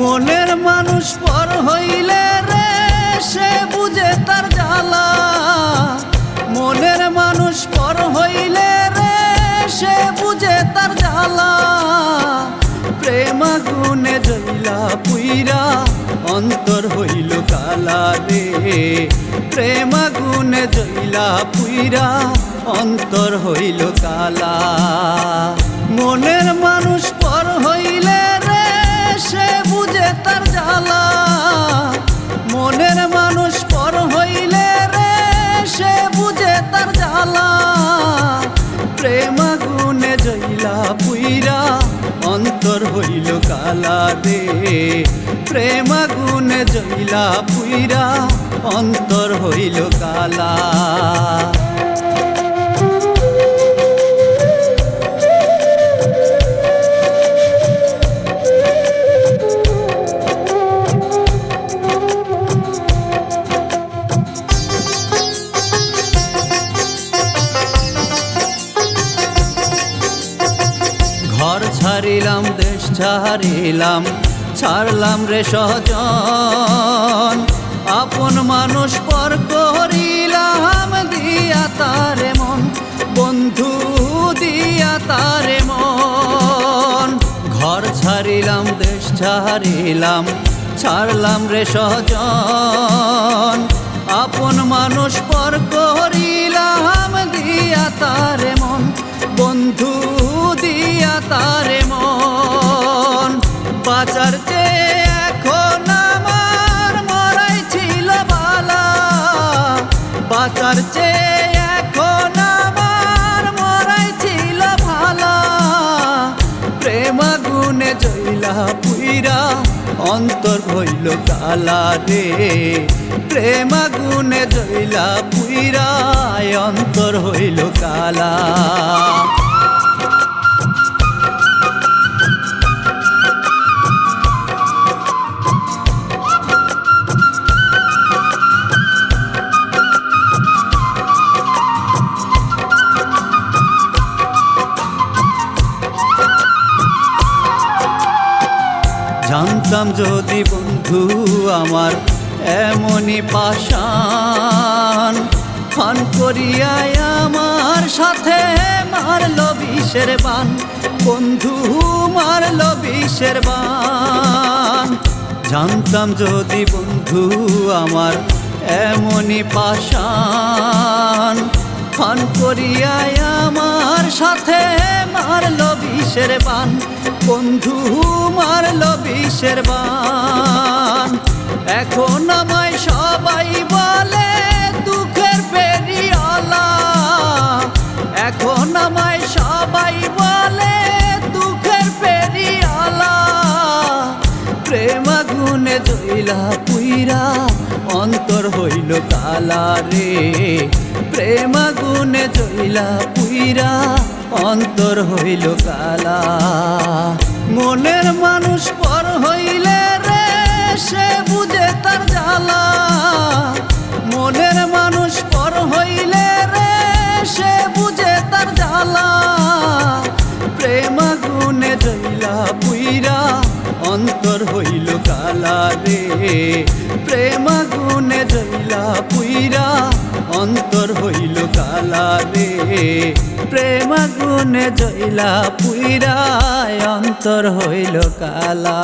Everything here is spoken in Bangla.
মনের মানুষ পর হইলে রে, সে বুঝে তার জ্বালা। মনের মানুষ পর হইলে রে, সে বুঝে তার জ্বালা। প্রেম গুনে জইলা পুইরা, অন্তর হইল কালা রে প্রেম গুনে জইলা পুইরা, অন্তর হইল কালা। পুইরা অন্তর হইল কালা রে প্রেম গুণ জইলা পুইরা অন্তর হইল কালা। ঘর ছাড়িলাম, দেশ ছাড়িলাম, ছাড়লাম রে সজন আপন মানুষ পর করিলাম, দিয়া তারে মন, বন্ধু দিয়া তারে মন। ঘর ছাড়িলাম, দেশ ছাড়িলাম, ছাড়লাম রে সজন আপন মানুষ পর বন্ধু দিয়া তারে মন। বাঁচার চেয়ে এখন আমার মরাই ছিল বালা। মরাই ছিল ভালা প্রেম গুনে জইলা পুইরা অন্তর হইল কালা রে। প্রেম গুনে জইলা পুইরা অন্তর হইল কালা। জানতাম যদি বন্ধু আমার এমনই পাশান ফান করিয়ায় আমার সাথে মারল বিষের বান বন্ধু মারল বিষের বান জানতাম যদি বন্ধু আমার এমনই পাশান ফান করিয়ায় আমার সাথে মারল বিষের বান বন্ধু মারল বিষের বান। এখন আমায় সবাই বলে, দুঃখের পেরিয়ালা এখন আমায় সবাই বলে, দুঃখের পেরিয়ালা প্রেম গুনে জইলা পুইরা, অন্তর হইল কালা রে। প্রেম গুনে জইলা পুইরা, অন্তর হইল কালা। মনের মানুষ পর হইলে রে, সে বুঝে তার জ্বালা। মনের মানুষ পর হইলে রে, সে বুঝে তার জ্বালা। প্রেম গুনে জইলা পুইরা, অন্তর হইল কালা রে। প্রেম গুনে জইলা পুইরা অন্তর হইল কালা রে প্রেম গুণে জইলা পুইরা অন্তর হইল কালা।